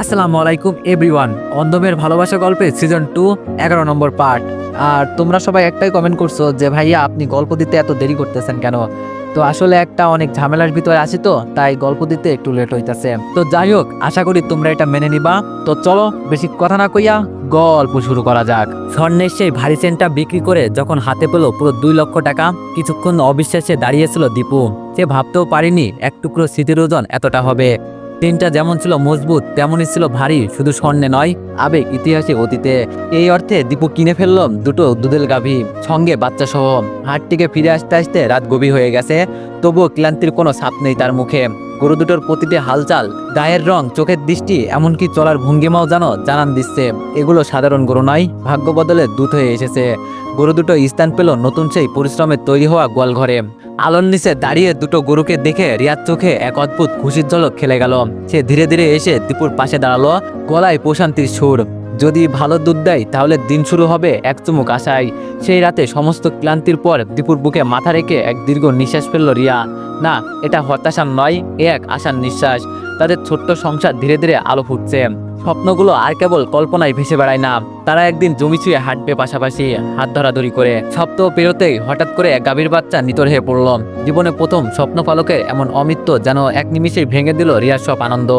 আসসালামু আলাইকুম, এভরিওয়ান। অন্ধমের ভালোবাসা গল্পে সিজন টু, এগারো নম্বর পার্ট। আর তোমরা সবাই একটাই কমেন্ট করছ যে, ভাইয়া, আপনি গল্প দিতে এত দেরি করতেছেন কেন? তো আসলে একটা অনেক ঝামেলার ভিতরে আছি তো, তাই গল্প দিতে একটু লেট হইতেছে। তো যাই হোক, আশা করি তোমরা এটা মেনে নিবা। তো চলো, বেশি কথা না কইয়া গল্প শুরু করা যাক। স্বর্ণের সেই ভারী চেনটা বিক্রি করে যখন হাতে পেল পুরো দুই লক্ষ টাকা, কিছুক্ষণ অবিশ্বাসে দাঁড়িয়েছিল দীপু। সে ভাবতেও পারিনি, এক টুকরো স্মৃতির ওজন এতটা হবে। দিনটা যেমন ছিল মজবুত, তেমনই ছিল ভারী, শুধু স্বর্ণে নয়, আবেগ, ইতিহাসে অতীতে। এই অর্থে দীপু কিনে ফেলল দুটো দুধেল গাভী, সঙ্গে বাচ্চা সহ হাট থেকে ফিরে আসতে আসতে রাত গভীর হয়ে গেছে, তবুও ক্লান্তির কোনো ছাপ নেই তার মুখে। গরু দুটোর প্রতিটি হালচাল, গায়ের রং, চোখের দৃষ্টি, এমনকি চলার ভঙ্গিমাও যেন জানান দিচ্ছে। এগুলো সাধারণ গরু নয়, ভাগ্য বদলে দুধ হয়ে এসেছে। গরু দুটো স্থান পেল নতুন সেই পরিশ্রমের তৈরি হওয়া গোয়ালঘরে। আলোর নিচে দাঁড়িয়ে দুটো গরুকে দেখে রিয়ার চোখে এক অদ্ভুত খুশির ঝলক খেলে গেল। সে ধীরে ধীরে এসে দীপুর পাশে দাঁড়াল, গলায় প্রশান্তির সুর। যদি ভালো দুধ দেয়, তাহলে দিন শুরু হবে এক চুমুক আশায়। সেই রাতে সমস্ত ক্লান্তির পর দীপুর বুকে মাথা রেখে এক দীর্ঘ নিঃশ্বাস ফেলল রিয়া। না, এটা হতাশার নয়, এ এক আশার নিঃশ্বাস। তাদের ছোট্ট সংসার ধীরে ধীরে আলো ফুটছে। স্বপ্নগুলো আর কেবল কল্পনায় ভেসে বেড়ায় না। তারা একদিন জমি ছুঁয়ে হাঁটবে পাশাপাশি হাত ধরাধরি করে। সপ্তাহ পেরোতেই হঠাৎ করে গাভীর বাচ্চা নিতর হয়ে পড়ল। জীবনে প্রথম স্বপ্ন পালকের এমন অমৃত্য যেন এক নিমিষেই ভেঙে দিল রিয়ার সব আনন্দ।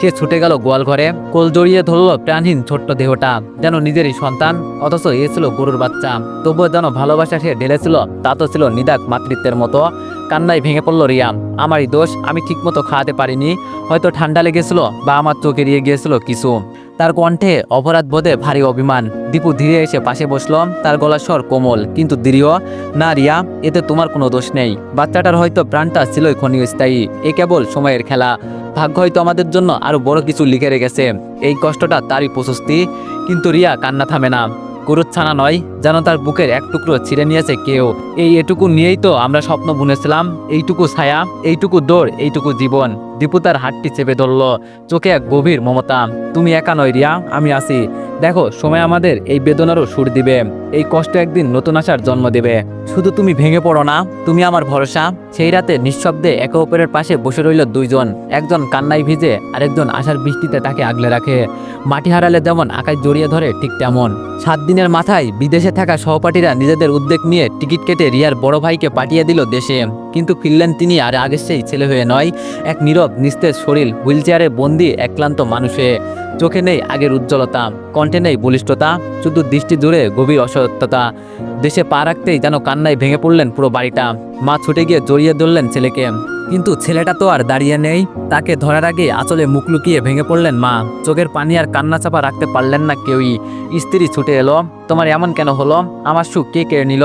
সে ছুটে গেল গোয়াল ঘরে, কোল জড়িয়ে ধরল প্রাণহীন ছোট্ট দেহটা, যেন নিজেরই সন্তান, অথচ এ ছিল গরুর বাচ্চা। তবুও যেন ভালোবাসা সে ঢেলেছিল তা তো ছিল নিদাক মাতৃত্বের মতো। কান্নায় ভেঙে পড়ল রিয়া আমারই দোষ, আমি ঠিকমতো খাওয়াতে পারিনি। হয়তো ঠান্ডা লেগেছিল বা আমার চোখ এড়িয়ে গিয়েছিল কিছু। তার কণ্ঠে অপরাধ বোধে ভারী অভিমান। দীপু ধীরে এসে পাশে বসল। তার গলার স্বর কোমল, কিন্তু দৃঢ়। না রিয়া, এতে তোমার কোনো দোষ নেই। বাচ্চাটার হয়তো প্রাণটা ছিলই ক্ষণিস্থায়ী। এ কেবল সময়ের খেলা। ভাগ্য হয়তো আমাদের জন্য আরও বড় কিছু লিখে রেখেছে। এই কষ্টটা তারই প্রশস্তি। কিন্তু রিয়া কান্না থামে না। গরুর ছানা নয় যেন তার বুকের এক টুকরো ছিঁড়ে নিয়েছে কেউ। এই এটুকু নিয়েই তো আমরা স্বপ্ন বুনেছিলাম। এইটুকু ছায়া, এইটুকু দৌড়, এইটুকু জীবন। দীপু তার হাতটি চেপে ধরল। চোখে এক গভীর মমতা, তুমি একা নয় রিয়া, আমি আছি। দেখো, সময় আমাদের এই বেদনারও সুর দিবে। এই কষ্ট একদিন নতুন আশার জন্ম দেবে। শুধু তুমি ভেঙে পড়ো না, তুমি আমার ভরসা। সেই রাতে নিঃশব্দে একে অপরের পাশে বসে রইল দুইজন। একজন কান্নায় ভিজে, আরেকজন আশার বৃষ্টিতে তাকে আগলে রাখে। মাটি হারালে যেমন আকাশ জড়িয়ে ধরে, ঠিক তেমন। সাত দিনের মাথায় বিদেশে থাকা সহপাঠীরা নিজেদের উদ্যোগ নিয়ে টিকিট কেটে রিয়ার বড় ভাইকে পাঠিয়ে দিল দেশে। কিন্তু ফিরলেন তিনি আর আগের সেই ছেলে হয়ে নয়, এক নীরব, নিস্তেজ শরীর হুইল চেয়ারে বন্দি, একক্লান্ত মানুষে। চোখে নেই আগের উজ্জ্বলতা, কণ্ঠে নেই বলিষ্ঠতা, শুধু দৃষ্টি জুড়ে গভীর অসত্যতা। দেশে পা রাখতেই যেন কান্নায় ভেঙে পড়লেন পুরো বাড়িটা। মা ছুটে গিয়ে জড়িয়ে ধরলেন ছেলেকে। কিন্তু ছেলেটা তো আর দাঁড়িয়ে নেই। তাকে ধরার আগে আঁচলে মুখ লুকিয়ে ভেঙে পড়লেন মা। চোখের পানি আর কান্না চাপা রাখতে পারলেন না কেউই। স্ত্রী ছুটে এলো, তোমার এমন কেন হলো? আমার সুখ কে কেড়ে নিল?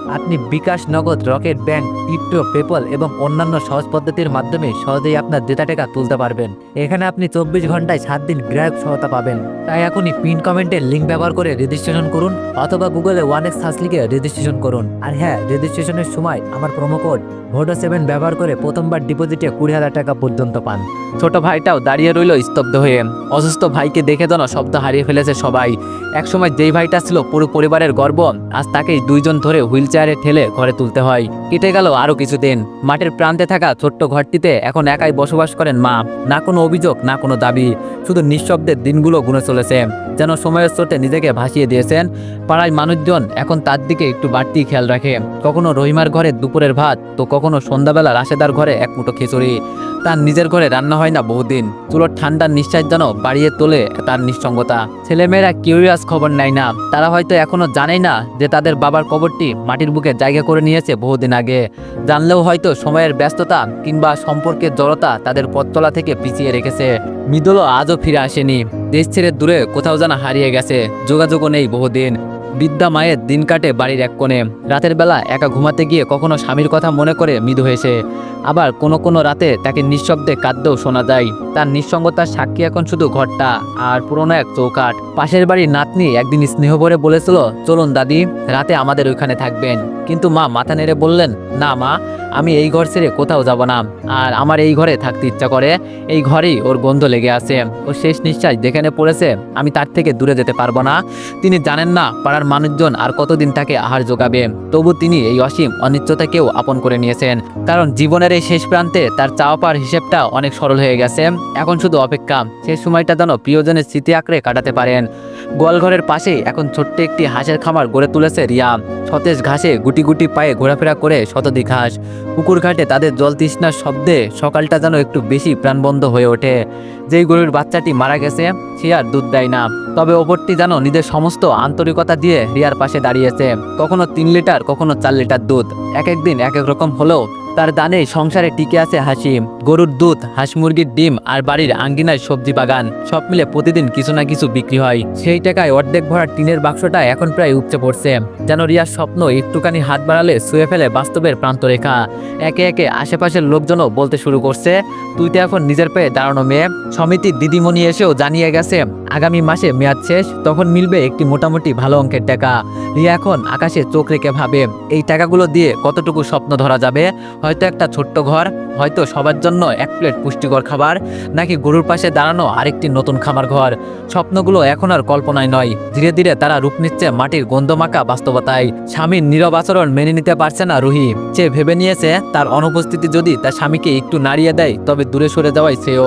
আপনি বিকাশ নগদ, রকেট ব্যাংক, ক্রিপ্টো পেপল এবং অন্যান্য সহজ পদ্ধতির মাধ্যমে সহজেই আপনার ডেটা টাকা তুলতে পারবেন। এখানে আপনি চব্বিশ ঘন্টায় সাত দিন গ্রাহক সহায়তা পাবেন। তাই এখনই পিন কমেন্টের লিঙ্ক ব্যবহার করে রেজিস্ট্রেশন করুন অথবা গুগলে ওয়ান এক্স সার্চ লিখে রেজিস্ট্রেশন করুন। আর হ্যাঁ রেজিস্ট্রেশনের সময় আমার প্রোমো কোড ভোটো সেভেন ব্যবহার করে প্রথমবার ডিপোজিটে কুড়ি হাজার টাকা পর্যন্ত পান। ছোট ভাইটাও দাঁড়িয়ে রইল স্তব্ধ হয়ে। অসুস্থ ভাইকে দেখে যেন শব্দ হারিয়ে ফেলেছে সবাই। একসময় যেই ভাইটা ছিল পুরো পরিবারের গর্ব, আজ তাকেই দুইজন ধরে হুইল ঠেলে ঘরে তুলতে হয়। কেটে গেল আরও কিছুদিন। মাঠের প্রান্তে থাকা ছোট্ট ঘরটিতে এখন একাই বসবাস করেন মা। না কোনো অভিযোগ, না কোনো দাবি। শুধু নিঃশব্দের দিনগুলো গুনে চলেছে। যেন সময়ের স্রোতে নিজেকে ভাসিয়ে দিয়েছেন। পাড়ায় মানুষজন এখন তার দিকে একটু বাড়তি খেয়াল রাখে। কখনো রহিমার ঘরে দুপুরের ভাত, তো কখনো সন্ধ্যাবেলা রাশেদার ঘরে এক মুঠো খিচুড়ি। তার নিজের ঘরে রান্না হয় না বহুদিন। চুলোর ঠান্ডার নিঃশ্বাস যেন বাড়িয়ে তোলে তার নিঃসঙ্গতা। ছেলেমেয়েরা কিউরিয়াস খবর নেয় না। তারা হয়তো এখনও জানেই না যে তাদের বাবার কবরটি মাটির বুকে জায়গা করে নিয়েছে বহুদিন আগে। জানলেও হয়তো সময়ের ব্যস্ততা কিংবা সম্পর্কের জড়তা তাদের পথচলা থেকে পিছিয়ে রেখেছে। মৃদুলও আজও ফিরে আসেনি। দেশ ছেড়ে দূরে কোথাও যেন হারিয়ে গেছে। যোগাযোগও নেই বহুদিন। বিদ্যা মায়ের দিন কাটে বাড়ির এক কোণে। রাতের বেলা একা ঘুমাতে গিয়ে কখনো স্বামীর কথা মনে করে মৃদু হয়েছে আবার কোনো কোনো রাতে তাকে নিঃশব্দে কাঁদতেও শোনা যায়। তার নিঃসঙ্গতার সাক্ষী এখন শুধু ঘরটা আর পুরনো এক চৌকাট পাশের বাড়ির নাতনি একদিন স্নেহ ভরে বলেছিল, চলুন দাদি, রাতে আমাদের ওইখানে থাকবেন। কিন্তু মা মাথা নেড়ে বললেন, না মা আমি এই ঘর ছেড়ে কোথাও যাব না। আর আমার এই ঘরে থাকতে ইচ্ছা করে, এই ঘরেই ওর গন্ধ লেগে আছে। ও শেষ নিঃশ্বাস যেখানে পড়েছে, আমি তার থেকে দূরে যেতে পারব না। তিনি জানেন না পাড়ার মানুষজন আর কতদিন তাকে আহার যোগাবে। তবু তিনি এই অসীম অনিশ্চয়তাকেও আপন করে নিয়েছেন। কারণ জীবনের এই শেষ প্রান্তে তার চাওয়া হিসেবটা অনেক সরল হয়ে গেছে। এখন শুধু অপেক্ষা সেই সময়টা যেন প্রিয়জনের স্মৃতি আঁকড়ে কাটাতে পারেন। গোয়ালঘরের পাশেই এখন ছোট্ট একটি হাঁসের খামার গড়ে তুলেছে রিয়া। সতেজ ঘাসে গুটি গুটি পায়ে ঘোরাফেরা করে শতাধিক হাঁস পুকুর ঘাটে তাদের জল তৃষ্ণার শব্দে সকালটা যেন একটু বেশি প্রাণবন্ধ হয়ে ওঠে। যেই গরুর বাচ্চাটি মারা গেছে, সে আর দুধ দেয় না। তবে ওপরটি যেন নিজের সমস্ত আন্তরিকতা দিয়ে রিয়ার পাশে দাঁড়িয়েছে। কখনো তিন লিটার, কখনো চার লিটার দুধ। এক একদিন এক এক রকম হলেও তার দানে সংসারে টিকে আছে হাসি গরুর দুধ, হাঁস মুরগির ডিম আর বাড়ির আঙ্গিনায় সবজি বাগান। সব মিলে প্রতিদিন কিছু না কিছু বিক্রি হয়। সেই টাকায় অর্ধেক ভরা টিনের বাক্সটা এখন প্রায় উপচে পড়ছে। যেন রিয়ার স্বপ্ন একটুখানি হাত বাড়ালে শুয়ে ফেলে বাস্তবের প্রান্তরেখা। একে একে আশেপাশের লোকজনও বলতে শুরু করছে, তুই তো এখন নিজের পায়ে দাঁড়ানো মেয়ে। সমিতির দিদিমণি এসেও জানিয়ে গেছে, আগামী মাসে মেয়াদ শেষ, তখন মিলবে একটি মোটামুটি ভালো অঙ্কের টাকা। রিয়া এখন আকাশে চোখ রেখে ভাবে, এই টাকাগুলো দিয়ে কতটুকু স্বপ্ন ধরা যাবে? হয়তো একটা ছোট্ট ঘর, হয়তো সবার জন্য এক প্লেট পুষ্টিকর খাবার, নাকি গরুর পাশে দাঁড়ানো আরেকটি নতুন খামার ঘর। স্বপ্নগুলো এখন আর কল্পনায় নয়। ধীরে ধীরে তারা রূপ নিচ্ছে মাটির গন্ধমাখা বাস্তবতায়। স্বামীর নীরব আচরণ মেনে নিতে পারছে না রুহি। সে ভেবে নিয়েছে তার অনুপস্থিতি যদি তার স্বামীকে একটু নাড়িয়ে দেয়, তবে দূরে সরে যাওয়াই শ্রেয়।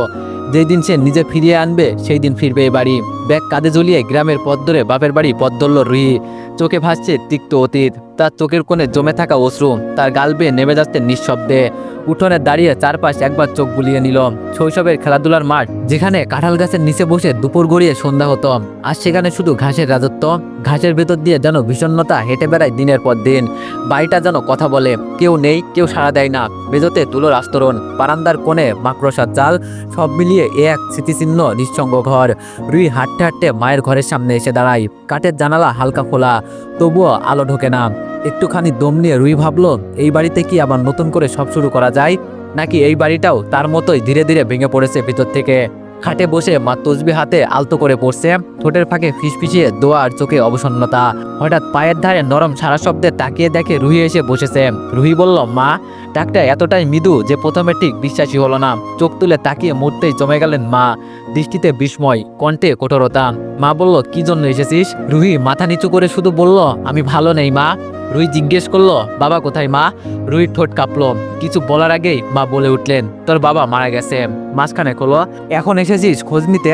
যেদিন সে নিজে ফিরিয়ে আনবে, সেই দিন ফিরবে এ বাড়ি। ব্যাগ কাঁধে ঝুলিয়ে গ্রামের পথ ধরে বাপের বাড়ি পথ ধরল রুহি। চোখে ভাসছে তিক্ত অতীত। তার চোখের কোণে জমে থাকা অশ্রু। তার গাল বেয়ে নেমে যাচ্ছে নিঃশব্দে। উঠোনে দাঁড়িয়ে চারপাশ একবার চোখ বুলিয়ে নিল। শৈশবের খেলাধুলার মাঠ, যেখানে কাঁঠাল গাছের নিচে বসে দুপুর গড়িয়ে সন্ধ্যা হতো। আর সেখানে শুধু ঘাসের রাজত্ব। ঘাসের ভেতর দিয়ে যেন বিষণ্ণতা হেঁটে বেড়ায় দিনের পর দিন। বাড়িটা যেন কথা বলে। কেউ নেই, কেউ সাড়া দেয় না। বেজতে তুলোর আস্তরণ। বারান্দার কোণে মাকড়সার জাল। সব মিলিয়ে এক স্মৃতিচিহ্ন নিঃসঙ্গ ঘর। রুই হাঁটতে হাঁটতে মায়ের ঘরের সামনে এসে দাঁড়াই। কাঠের জানালা হালকা খোলা, তবুও আলো ঢোকে না। একটুখানি দম নিয়ে রুই ভাবল, এই বাড়িতে কি আবার নতুন করে সব শুরু করা যায়? নাকি এই বাড়িটাও তার মতোই ধীরে ধীরে ভেঙে পড়েছে ভিতর থেকে? খাটে বসে মা তসবি হাতে আলতো করে পড়ছে। ঠোঁটের ফাঁকে ফিসফিসিয়ে দোয়া আর চোখে অবসন্নতা। হঠাৎ পায়ের ধারে নরম সারা শব্দে তাকিয়ে দেখে রুহি এসে বসেছে। রুহি বলল, মা, ডাকটা এতটাই মৃদু যে প্রথমে ঠিক বিশ্বাসী হলো না। চোখ তুলে তাকিয়ে মুহূর্তেই জমে গেলেন মা। দৃষ্টিতে বিস্ময়, কণ্ঠে কঠোরতা। মা বলল, কি জন্য এসেছিস? রুহি মাথা নিচু করে শুধু বলল, আমি ভালো নেই মা। রুই জিজ্ঞেস করল, বাবা কোথায় মা? রুই ঠোঁট কাঁপলো। কিছু বলার আগেই মা বলে উঠলেন, তোর বাবা মারা গেছে। মাঝখানে খোলো এখন এসেছিস খোঁজ নিতে,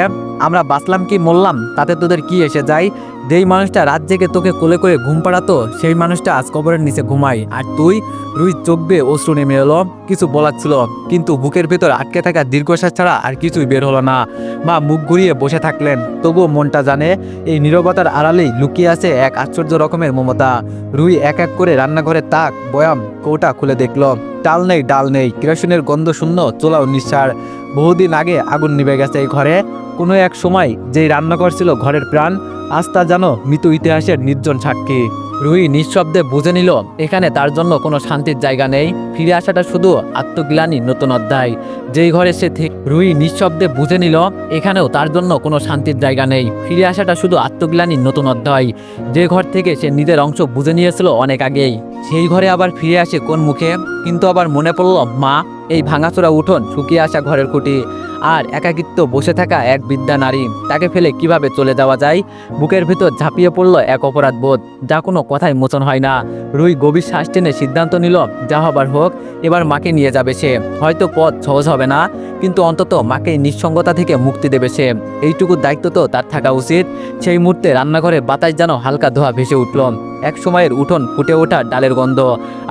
আমরা বাঁচলাম কি মরলাম, তাতে তোদের কি এসে যায়? যেই মানুষটা রাত জেগে তোকে কোলে করে ঘুম পাড়াতো, সেই মানুষটা আজ কবরের নিচে ঘুমায়। আর তুই রুই চোখ বেয়ে অশ্রু নেমে এলো। কিছু বলার ছিল, কিন্তু বুকের ভেতর আটকে থাকা দীর্ঘশ্বাস ছাড়া আর কিছুই বের হলো না। মা মুখ ঘুরিয়ে বসে থাকলেন। তবুও মনটা জানে, এই নীরবতার আড়ালেই লুকিয়ে আছে এক আশ্চর্য রকমের মমতা। রুই এক এক করে রান্নাঘরে তাক, বয়াম, কৌটা খুলে দেখল। ডাল নেই ডাল নেই, কেরোসিনের গন্ধ শূন্য, চোলাও নিঃসার। বহুদিন আগে আগুন নিভে গেছে এই ঘরে। কোনো এক সময় যেই রান্নাঘর ছিল ঘরের প্রাণ আজ তা জানো, মৃত ইতিহাসের নির্জন সাক্ষী। রুই নিঃশব্দে বুঝে নিল, এখানে তার জন্য কোনো শান্তির জায়গা নেই। ফিরে আসাটা শুধু আত্মগ্লানি নতুন অধ্যায়। যেই ঘরে সে রুই নিঃশব্দে বুঝে নিল, এখানেও তার জন্য কোনো শান্তির জায়গা নেই। ফিরে আসাটা শুধু আত্মগ্লানি নতুন অধ্যায়। যে ঘর থেকে সে নিজের অংশ বুঝে নিয়েছিল অনেক আগেই। সেই ঘরে আবার ফিরে আসে কোন মুখে? কিন্তু আবার মনে পড়ল, মা, এই ভাঙাচোরা উঠোন শুকিয়ে আসা ঘরের খুঁটি। আর একাকিত্ব বসে থাকা এক বিদ্যা নারী তাকে ফেলে কীভাবে চলে যাওয়া যায়? বুকের ভিতর ঝাঁপিয়ে পড়ল এক অপরাধ বোধ, যা কোনো কথাই মোচন হয় না। রুই গভীর শ্বাস টেনে সিদ্ধান্ত নিল, যা হবার হোক, এবার মাকে নিয়ে যাবে সে। হয়তো পথ সহজ হবে না, কিন্তু অন্তত মাকে নিঃসঙ্গতা থেকে মুক্তি দেবে সে। এইটুকু দায়িত্ব তো তার থাকা উচিত। সেই মুহূর্তে রান্নাঘরে বাতাস যেন হালকা ধোয়া ভেসে উঠল। এক সময়ের উঠোন ফুটে ওঠা ডালের গন্ধ,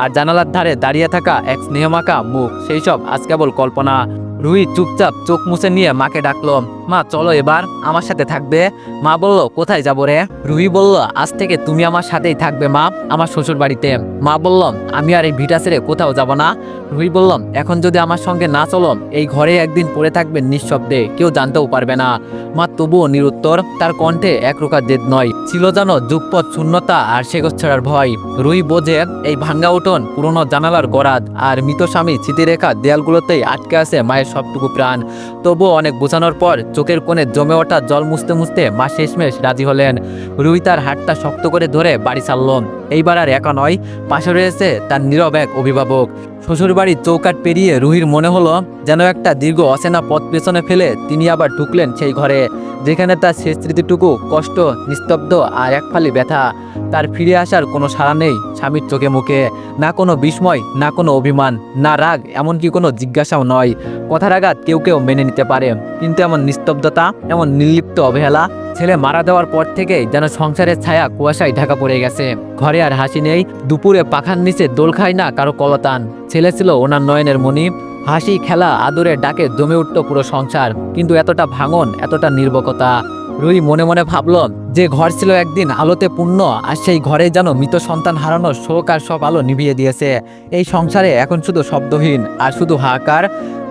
আর জানালার ধারে দাঁড়িয়ে থাকা এক স্নেহমাকা মুখ, সেই সব আজ কেবল কল্পনা। রুহি চুপচাপ চোখ মুছে নিয়ে মাকে ডাকলো, মা, চলো এবার, আমার সাথে থাকবে? মা বলল, কোথায় যাব রে? রুহি বলল, আজ থেকে তুমি আমার সাথেই থাকবে মা, আমার শ্বশুর বাড়িতে মা বলল, আমি আর এই ভিটা ছেড়ে কোথাও যাব না। রুহি বললাম, এখন যদি আমার সঙ্গে না চলো এই ঘরে একদিন পড়ে থাকবেন নিঃশব্দে, কেউ জানতেও পারবে না। মা তবুও নিরুত্তর, তার কণ্ঠে এক প্রকার জেদ নয়, ছিল যেন যুগপথ শূন্যতা আর সেগত ছাড়ার ভয়। রুই বোঝে, এই ভাঙ্গা উঠোন, পুরনো জানালার গরাদ আর মৃত স্বামী স্মৃতিরেখা দেয়ালগুলোতেই আটকে আছে মায়ের সবটুকু প্রাণ। তবুও অনেক বোঝানোর পর চোখের কোণে জমে ওঠা জল মুছতে মুছতে মা শেষমেশ রাজি হলেন। রুই তার হাতটা শক্ত করে ধরে বাড়ি ছাড়ল। এইবার আর একা নয়, পাশে রয়েছে তার নীরব এক অভিভাবক। শ্বশুরবাড়ির চৌকাট পেরিয়ে রুহির মনে হলো যেন একটা দীর্ঘ অচেনা পথ পেছনে ফেলে তিনি আবার ঢুকলেন সেই ঘরে, যেখানে তার শেষ স্মৃতিটুকু, কষ্ট, নিস্তব্ধ আর এক ফালি ব্যথা। তার ফিরে আসার কোনো সাড়া নেই স্বামীর চোখে মুখে, না কোনো বিস্ময়, না কোনো অভিমান, না রাগ, এমনকি কোনো জিজ্ঞাসাও নয়। কথার আঘাত কেউ কেউ মেনে নিতে পারে, কিন্তু এমন নিস্তব্ধতা, এমন নির্লিপ্ত অবহেলা ছেলে মারা দেওয়ার পর থেকেই যেন সংসারের ছায়া কুয়াশায় ঢাকা পড়ে গেছে। ঘরে আর হাসি নেই, দুপুরে পাখার নিচে দোল খায় না কারও কলতান। ছেলে ছিল ওনার নয়নের মণি। হাসি, খেলা আদরের ডাকে জমে উঠত পুরো সংসার, কিন্তু এতটা ভাঙন, এতটা নির্বকতা। রুই মনে মনে ভাবল যে ঘর ছিল একদিন আলোতে পূর্ণ, আর সেই ঘরে যেন মৃত সন্তান হারানোর শোক আর সব আলো নিভিয়ে দিয়েছে। এই সংসারে এখন শুধু শব্দহীন, আর শুধু হাহাকার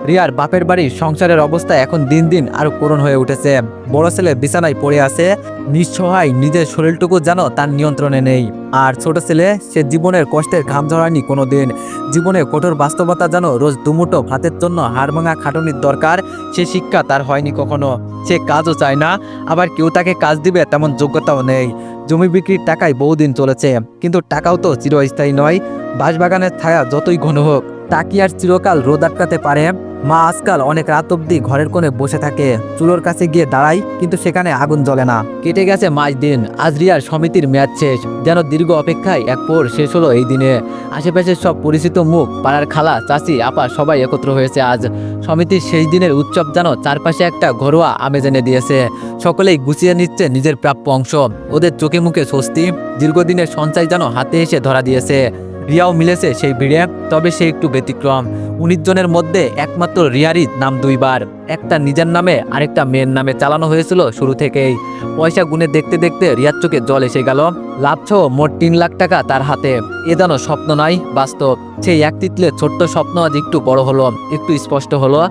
রিয়ার বাপের বাড়ির সংসারের অবস্থা এখন দিন দিন আরও করুণ হয়ে উঠেছে। বড় ছেলে বিছানায় পড়ে আছে। নিঃসহায় নিজের শরীরটুকু যেন তার নিয়ন্ত্রণে নেই। আর ছোট ছেলে, সে জীবনের কষ্টের ঘাম ঝরায়নি কোনো দিন জীবনে কঠোর বাস্তবতা যেন রোজ দুমুটো ভাতের জন্য হাড় ভাঙা খাটুনির দরকার, সে শিক্ষা তার হয়নি কখনো। সে কাজও চায় না, আবার কেউ তাকে কাজ দিবে তেমন যোগ্যতাও নেই। জমি বিক্রির টাকায় বহুদিন চলেছে, কিন্তু টাকাও তো চিরস্থায়ী নয়। বাঁশবাগানের ছায়া যতই ঘন হোক, তা কি আর চিরকাল রোদ আটকাতে পারে? মা আজকাল অনেক রাত অব্দি ঘরের কোণে বসে থাকে। চুলোর কাছে গিয়ে দাঁড়ায় কিন্তু সেখানে আগুন জ্বলে না। কেটে গেছে মাস দিন, আজ রিয়ার সমিতির মেয়াদ শেষ। যেন দীর্ঘ অপেক্ষায় এক পর শেষ হলো এই দিনে। আশেপাশের সব পরিচিত মুখ, পাড়ার খালা চাচি আপা সবাই একত্র হয়েছে আজ। সমিতির শেষ দিনের উৎসব যেন চারপাশে একটা ঘরোয়া আমেজ এনে দিয়েছে। সকলেই গুছিয়ে নিচ্ছে নিজের প্রাপ্য অংশ। ওদের চোখে মুখে স্বস্তি, দীর্ঘদিনের সঞ্চয় যেন হাতে এসে ধরা দিয়েছে। রিয়াও মিলেছে সেই ভিড়ে, তবে সে একটু ব্যতিক্রম। উনিশ জনের মধ্যে একমাত্র রিয়ারই নাম দুইবার। একটা নিজের নামে, আরেকটা মেয়ের নামে চালানো হয়েছিল শুরু থেকেই। পয়সা গুনে দেখতে দেখতে রিয়ার চোখে জল এসে গেল। লাভছ মোট তিন লাখ টাকা তার হাতে। এ যেন স্বপ্ন নয়, বাস্তব। সেই এক তিতলে ছোট্ট স্বপ্ন আজ একটু বড় হলো, একটু স্পষ্ট হলো।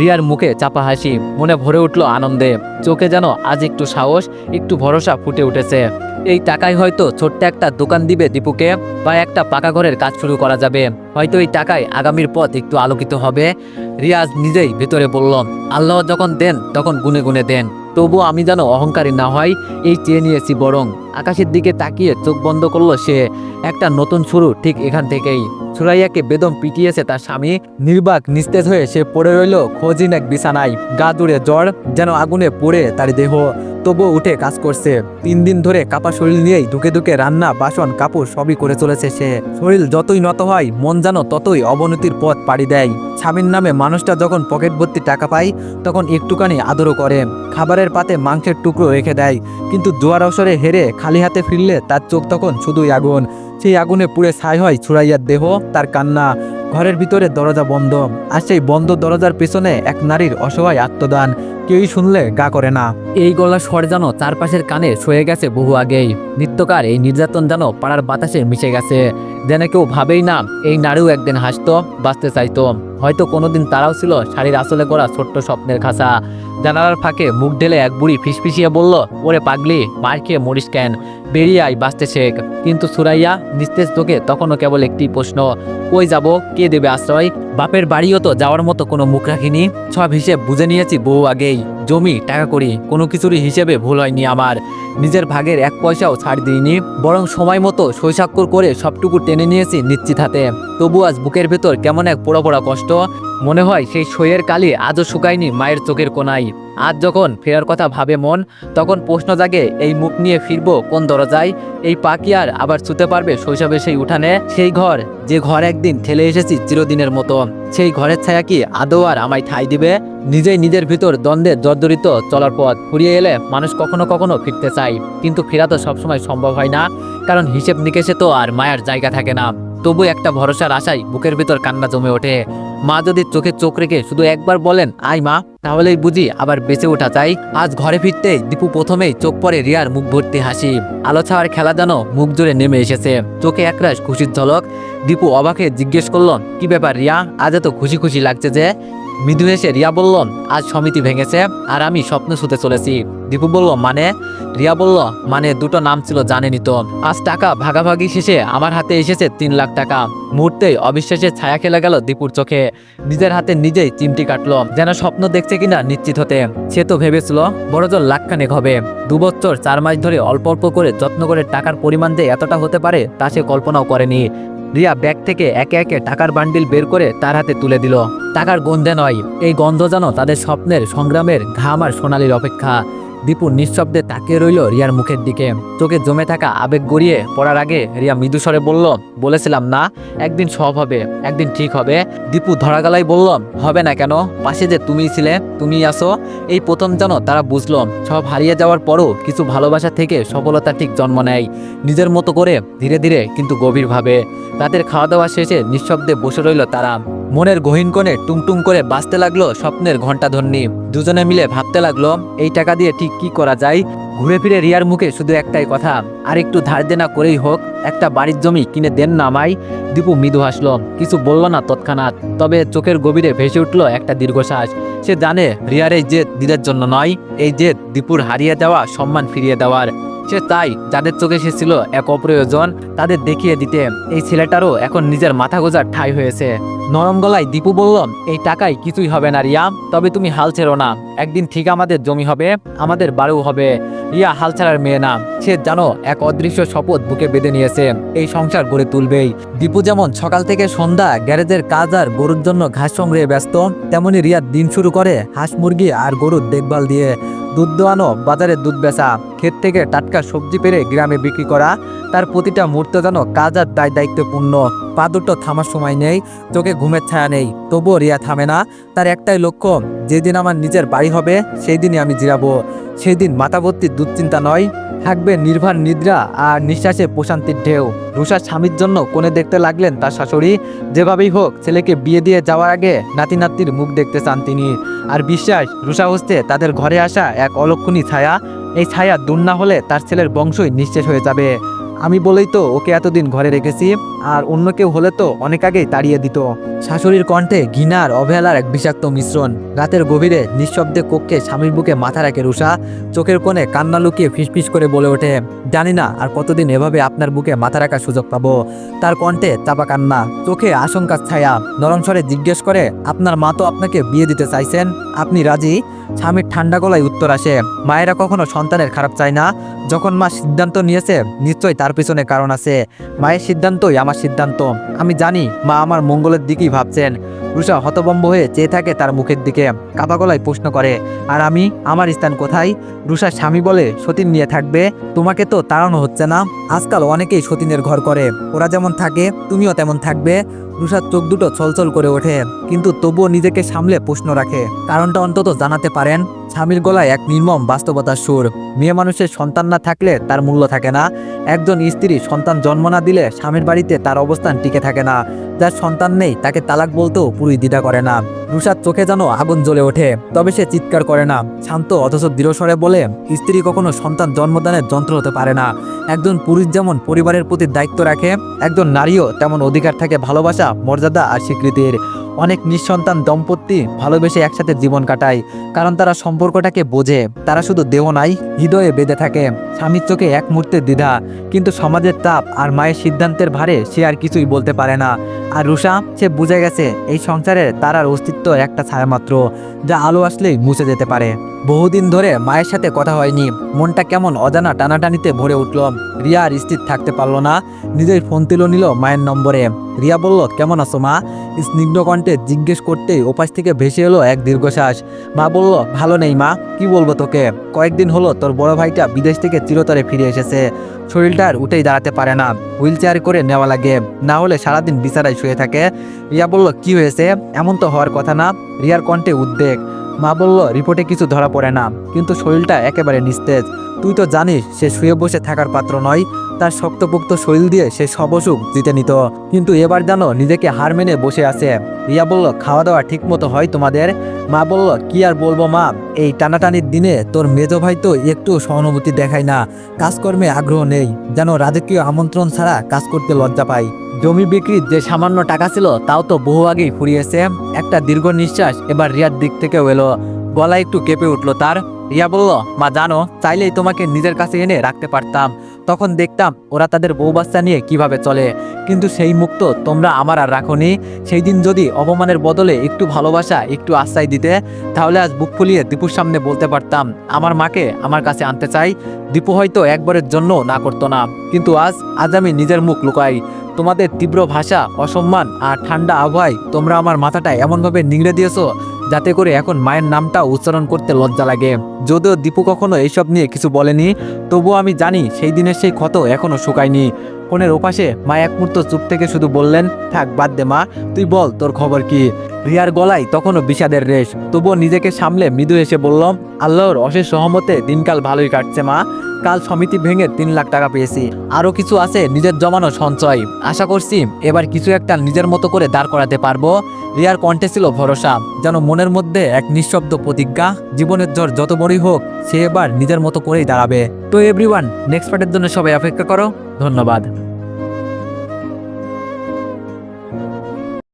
রিয়ার মুখে চাপা হাসি, মনে ভরে উঠল আনন্দে। চোখে যেন আজ একটু সাহস, একটু ভরসা ফুটে উঠেছে। এই টাকায় হয়তো ছোট্ট একটা দোকান দিবে দীপুকে, বা একটা পাকা ঘরের কাজ শুরু করা যাবে। হয়তো এই টাকায় আগামীর পথ একটু আলোকিত হবে। রিয়াজ নিজেই ভেতরে বলল, আল্লাহ যখন দেন, তখন গুনে গুনে দেন। তবু আমি যেন অহংকারী না হয় এই চেয়ে নিয়েছি বরং। আকাশের দিকে তাকিয়ে চোখ বন্ধ করল সে। একটা নতুন শুরু ঠিক এখান থেকেই। সুরাইয়াকে বেদম পিটিয়েছে তার স্বামী। নির্বাক নিস্তেজ হয়ে সে পড়ে রইল। খোঁজিন এক বিছানায়। গা দূরে জ্বর, যেন আগুনে পড়ে তার দেহ। তবুও উঠে কাজ করছে। তিন দিন ধরে কাপা শরীর নিয়েই ধুকে ধুকে রান্না, বাসন, কাপড় সবই করে চলেছে সে। শরীর যতই নত হয়, মন যেন ততই অবনতির পথ পাড়ি দেয়। স্বামীর নামে মানুষটা যখন পকেট ভর্তি টাকা পায়, তখন একটুখানি আদরও করে। খাবারের পাতে মাংসের টুকরো রেখে দেয়। কিন্তু জোয়ার অবসরে হেরে খালি হাতে ফিরলে তার চোখ তখন শুধুই আগুন। সেই আগুনে পুড়ে ছাই হয় ছুড়াইয়ার দেহ, তার কান্না। ঘরের ভিতরে দরজা বন্ধ। আর সেই বন্ধ দরজার পেছনে এক নারীর অসহায় আত্মদান। কেউই শুনলে গা করে না। এই গলা স্বর যেন চারপাশের কানে সয়ে গেছে বহু আগেই। নিত্যকার এই নির্যাতন যেন পাড়ার বাতাসে মিশে গেছে। যেন কেউ ভাবেই না, এই নারীও একদিন হাসতো, বাঁচতে চাইতো। হয়তো কোনোদিন তারাও ছিল শাড়ির আসলে করা ছোট্ট স্বপ্নের খাসা জানালার ফাঁকে মুখ ঢেলে এক বুড়ি ফিসফিসিয়ে বলল, ওরে পাগলি, মার খেয়ে মরিস কেন? বেরিয়ে আয়, বাঁচতে শেখ। কিন্তু সুরাইয়া নিস্তেজ তোকে তখনও কেবল একটি প্রশ্ন, কই যাব? কে দেবে আশ্রয়? বাপের বাড়িও তো যাওয়ার মতো কোনো মুখ রাখিনি। সব হিসেব বুঝে নিয়েছি বউ আগেই। জমি, টাকা করি কোনো কিছুরই হিসেবে ভুল হয়নি আমার। নিজের ভাগের এক পয়সাও ছাড় দিইনি, বরং সময় মতো শৈশাক্ষর করে সবটুকু টেনে নিয়েছি নিশ্চিত হাতে। তবু আজ বুকের ভেতর কেমন এক পোড়া পোড়া কষ্ট। মনে হয় সেই সইয়ের কালি আজও শুকায়নি মায়ের চোখের কোনায় আজ যখন ফেরার কথা ভাবে মন, তখন প্রশ্ন জাগে, এই মুখ নিয়ে ফিরবো কোন দরজায়? এই পাখি আর আবার ছুতে পারবে শৈশবে সেই উঠানে? সেই ঘর, যে ঘর একদিন ঠেলে এসেছি চিরদিনের মতো। সেই ঘরের ছায়া কি আদৌ আর আমায় ঠাই দিবে? নিজেই নিজের ভিতর দ্বন্দ্বে জর্জরিত চলার পথ ফুরিয়ে এলে মানুষ কখনো কখনো ফিরতে চায়। কিন্তু ফেরা তো সবসময় সম্ভব হয় না, কারণ হিসেব নিকেশে তো আর মায়ার জায়গা থাকে না। তবু একটা ভরসার আশায় বুকের ভিতর কান্না জমে ওঠে। মা যদি চোখে চোখ রেখে শুধু একবার বলেন আই মা, তাহলেই বুঝি আবার বেঁচে ওঠা চাই। আজ ঘরে ফিরতে দীপু প্রথমেই চোখ পরে রিয়ার মুখ ভর্তি হাসি। আলো ছাওয়ার খেলা যেন মুখ জুড়ে নেমে এসেছে। চোখে একরাশ খুশির ঝলক। দীপু অবাকে জিজ্ঞেস করল, কি ব্যাপার রিয়া? আজ এত খুশি খুশি লাগছে যে? মৃদু হেসে রিয়া বলল, আজ সমিতি ভেঙেছে আর আমি স্বপ্ন শুতে চলেছি। দীপু বলল মানে? রিয়া বলল মানে দুটো নাম ছিল জানেনি তো। আজ টাকা ভাগাভাগি শেষে আমার হাতে এসেছে তিন লাখ টাকা। মুহূর্তেই অবিশ্বাসের ছায়া খেলে গেল দীপুর চোখে। নিজের হাতে নিজেই চিমটি কাটলো, যেন স্বপ্ন দেখছে কিনা নিশ্চিত হতে। সে তো ভেবেছিল, বড়জোর লাখখানেক হবে। দু বছর, চার মাস ধরে অল্প অল্প করে যত্ন করে টাকার পরিমাণ যে এতটা হতে পারে, তা সে কল্পনাও করেনি। রিয়া ব্যাগ থেকে একে একে টাকার বান্ডিল বের করে তার হাতে তুলে দিল। টাকার গন্ধে নয়, এই গন্ধ যেন তাদের স্বপ্নের সংগ্রামের ঘাম আর সোনালির অপেক্ষা। দীপু নিঃশব্দে তাকিয়ে রইল রিয়ার মুখের দিকে। চোখে জমে থাকা আবেগ গড়িয়ে পড়ার আগে রিয়া মৃদুস্বরে বলল, বলেছিলাম না, একদিন সব হবে, একদিন ঠিক হবে। দীপু ধরা গলায় বলল, হবে না কেন? পাশে যে তুমি ছিলে তুমি আসো। এই প্রথম যেন তারা বুঝলো, সব হারিয়ে যাওয়ার পরও কিছু ভালোবাসা থেকে সফলতা ঠিক জন্ম নেয়। নিজের মতো করে ধীরে ধীরে কিন্তু গভীরভাবে। রাতের খাওয়া দাওয়া শেষে নিঃশব্দে বসে রইল তারা। মনের গহীন কোণে টুংটুং করে বাঁচতে লাগল স্বপ্নের ঘণ্টাধ্বনি। দুজনে মিলে ভাবতে লাগল, এই টাকা দিয়ে ঠিক কি করা যায়? ঘুরে ফিরে রিয়ার মুখে শুধু একটাই কথা আর একটু ধার দেনা করেই হোক, একটা বাড়ির জমি কিনে দেন না আমায়। দীপু মৃদু হাসলো, কিছু বলল না তৎক্ষণাৎ, তবে চোখের গভীরে ভেসে উঠল একটা দীর্ঘশ্বাস। সে জানে রিয়ার এই জেদ দিদের জন্য নয়, এই জেদ দীপুর হারিয়ে যাওয়া সম্মান ফিরিয়ে দেওয়ার। সে তাই যাদের চোখে সে ছিল এক অপ্রয়োজন, তাদের দেখিয়ে দিতে এই ছেলেটারও এখন নিজের মাথা গোজার ঠাই হয়েছে। নরম গলায় দীপু বলল, এই টাকায় কিছুই হবে না রিয়া, তবে তুমি হাল ছেড়ো না। একদিন ঠিক আমাদের জমি হবে, আমাদের বাড়িও হবে। রিয়া হাল ছাড়ার মেয়ে না, সে জানো এক অদৃশ্য শপথ বুকে বেঁধে নিয়েছে, এই সংসার গড়ে তুলবেই। দীপু যেমন সকাল থেকে সন্ধ্যা গ্যারেজের কাজ আর গরুর জন্য ঘাস সংগ্রহে ব্যস্ত, তেমনি রিয়া দিন শুরু করে হাঁস মুরগি আর গরুর দেখভাল দিয়ে। দুধ দোয়ানো বাজারে দুধ বেচা, ক্ষেত থেকে টাটকা সবজি পেরে গ্রামে বিক্রি করা, তার প্রতিটা মুহূর্ত যেন কাজ আর দায় দায়িত্বপূর্ণ। পা দুটো থামার সময় নেই, চোখে ঘুমের ছায়া নেই, তবুও রিয়া থামে না। তার একটাই লক্ষ্য, যেদিন আমার নিজের বাড়ি হবে সেই দিনই আমি জিরাবো। সেই দিন মাথা ভর্তি দুশ্চিন্তা নয়, থাকবে নির্ভার নিদ্রা আর নিঃশ্বাসে প্রশান্তির ঢেউ। রুষার স্বামীর জন্য কোণে দেখতে লাগলেন তার শাশুড়ি। যেভাবেই হোক, ছেলেকে বিয়ে দিয়ে যাওয়ার আগে নাতি নাতির মুখ দেখতে চান তিনি। আর বিশ্বাস রুষা হস্তে তাদের ঘরে আসা এক অলক্ষণী ছায়া। এই ছায়া দূর না হলে তার ছেলের বংশই নিঃশেষ হয়ে যাবে। আমি বলেই তো ওকে এতদিন ঘরে রেখেছি, আর অন্য কেউ হলে তো অনেক আগেই তাড়িয়ে দিত। শাশুড়ির কণ্ঠে ঘৃণার, অবহেলার এক বিষাক্ত মিশ্রণ। রাতের গভীরে নিঃশব্দে কক্ষে স্বামীর বুকে মাথা রাখে রুষা। চোখের কোণে কান্না লুকিয়ে ফিসফিস করে বলে ওঠে, জানি না আর কতদিন এভাবে আপনার বুকে মাথা রাখার সুযোগ পাবো। তার কণ্ঠে চাপা কান্না, চোখে আশঙ্কার ছায়া। নরম স্বরে জিজ্ঞেস করে, আপনার মা তো আপনাকে বিয়ে দিতে চাইছেন? আপনি রাজি? স্বামীর ঠান্ডা গলায় উত্তর আসে, মায়েরা কখনো সন্তানের খারাপ চায় না? যখন মা সিদ্ধান্ত নিয়েছে, নিশ্চয়ই তার পিছনে কারণ আছে। মায়ের সিদ্ধান্তই আমার সিদ্ধান্ত। আমি জানি মা আমার মঙ্গলের দিকেই ভাবছেন। রুষা হতবম্ব হয়ে চেয়ে থাকে তার মুখের দিকে, কাপা গলায় প্রশ্ন করে, আর আমি? আমার স্থান কোথায়? রুষার স্বামী বলে, সতীন নিয়ে থাকবে। তোমাকে তো তাড়ানো হচ্ছে না। আজকাল অনেকেই সতীনের ঘর করে। ওরা যেমন থাকে, তুমিও তেমন থাকবে। রুষার চোখ দুটো ছলছল করে ওঠে, কিন্তু তবুও নিজেকে সামলে প্রশ্ন রাখে। কারণটা অন্তত জানাতে পারেন। স্বামীর গলায় এক নির্মম বাস্তবতার সুর। মেয়ে মানুষের সন্তান না থাকলে তার মূল্য থাকে না। একজন স্ত্রী সন্তান জন্ম না দিলে স্বামীর বাড়িতে তার অবস্থান টিকে থাকে না। যার সন্তান নেই, তাকে তালাক বলতেও পুরুষ দ্বিধা করে না। রুষার চোখে যেন আগুন জ্বলে ওঠে, তবে সে চিৎকার করে না। শান্ত অথচ দৃঢ়স্বরে বলে, স্ত্রী কখনো সন্তান জন্মদানের যন্ত্র হতে পারে না। একজন পুরুষ যেমন পরিবারের প্রতি দায়িত্ব রাখে, একজন নারীও তেমন অধিকার থাকে, ভালোবাসা, মর্যাদা আর স্বীকৃতির। অনেক নিঃসন্তান দম্পতি ভালোবেসে একসাথে জীবন কাটায়, কারণ তারা সম্পর্কটাকে বোঝে। তারা শুধু দেহ নাই, হৃদয়ে বেঁধে থাকে। স্বামীর চোখে এক মুহূর্তে দ্বিধা, কিন্তু সমাজের তাপ আর মায়ের সিদ্ধান্তের ভারে সে আর কিছুই বলতে পারে না। আর রুষা সে বুঝে গেছে, এই সংসারের তার আর অস্তিত্ব একটা ছায়ামাত্র, যা আলো আসলেই মুছে যেতে পারে। বহুদিন ধরে মায়ের সাথে কথা হয়নি। মনটা কেমন অজানা টানাটানিতে ভরে উঠল। রিয়া আর স্থির থাকতে পারল না। নিজের ফোন তুলে নিল মায়ের নম্বরে। রিয়া বলল, কেমন আছো মা? স্নিগ্ধ কণ্ঠে জিজ্ঞেস করতেই ওপাশ থেকে ভেসে এলো এক দীর্ঘশ্বাস। মা বলল, ভালো নেই মা, কি বলব তোকে? কয়েকদিন হলো তোর বড় ভাইটা বিদেশ থেকে চিরতরে ফিরে এসেছে। শরীরটা আর উঠেই দাঁড়াতে পারে না। হুইল চেয়ার করে নেওয়া লাগে। না হলে সারাদিন বিছানায় শুয়ে থাকে। রিয়া বলল, কি হয়েছে? এমন তো হওয়ার কথা না। রিয়ার কণ্ঠে উদ্বেগ। মা বলল, রিপোর্টে কিছু ধরা পড়ে না, কিন্তু শরীরটা একেবারে নিস্তেজ। তুই তো জানিস, সে শুয়ে বসে থাকার পাত্র নয়। তার শক্তপোক্ত শরীর দিয়ে সে সব অসুখ জিতে নিত। কিন্তু এবার জানো, নিজেকে হার মেনে বসে আছে। রিয়া বলল খাওয়া দাওয়া ঠিক মতো হয় তোমাদের? মা বলল, কি আর বলব মা, এই টানাটানির দিনে তোর মেজ ভাই তো একটু সহানুভূতি দেখায় না। কাজকর্মে আগ্রহ নেই। যেন রাজকীয় আমন্ত্রণ ছাড়া কাজ করতে লজ্জা পায়। জমি বিক্রির যে সামান্য টাকা ছিল, তাও তো বহু আগেই ফুরিয়েছে। একটা দীর্ঘ নিঃশ্বাস এবার রিয়ার দিক থেকেও এলো। গলা একটু কেঁপে উঠল তার। রিয়া বলল মা জানো, চাইলেই তোমাকে নিজের কাছে এনে রাখতে পারতাম। তখন দেখতাম ওরা তাদের বউ বাচ্চা নিয়ে কীভাবে চলে। কিন্তু সেই মুক্ত তোমরা আমার আর রাখোনি। সেই দিন যদি অপমানের বদলে একটু ভালোবাসা, একটু আশ্রয় দিতে, তাহলে আজ বুক ফুলিয়ে দীপুর সামনে বলতে পারতাম, আমার মাকে আমার কাছে আনতে চাই। দীপু হয়তো একবারের জন্য না করতো না। কিন্তু আজ আজ আমি নিজের মুখ লুকাই। তোমাদের তীব্র ভাষা, অসম্মান আর ঠান্ডা আবহাওয়ায় তোমরা আমার মাথাটা এমনভাবে নিংড়ে দিয়েছ যাতে করে এখন মায়ের নামটা উচ্চারণ করতে লজ্জা লাগে। যদিও দীপু কখনো এইসব নিয়ে কিছু বলেনি, তবুও আমি জানি সেই দিনের সেই ক্ষত এখনও শুকায়নি। ফোনের ওপাশে মা এক মুহূর্ত চুপ থেকে শুধু বললেন, থাক, বাদ দে মা, তুই বল, তোর খবর কি? রিয়ার গলায় তখনও বিষাদের রেশ, তবুও নিজেকে সামলে মৃদু এসে বললাম, আল্লাহর অশেষ সহমতে দিনকাল ভালোই কাটছে মা, কাল সমিতি ভেঙে তিন লাখ টাকা পেয়েছি, আরও কিছু আছে নিজের জমানো সঞ্চয়, আশা করছি এবার কিছু একটা নিজের মতো করে দাঁড় করাতে পারব। রিয়ার কণ্ঠে ছিল ভরসা, যেন মনের মধ্যে এক নিঃশব্দ প্রতিজ্ঞা, জীবনের জ্বর যত বড়ই হোক, সে এবার নিজের মতো করেই দাঁড়াবে। তো এভরিওয়ান নেক্সট পার্টের জন্য সবাই অপেক্ষা করো। ধন্যবাদ।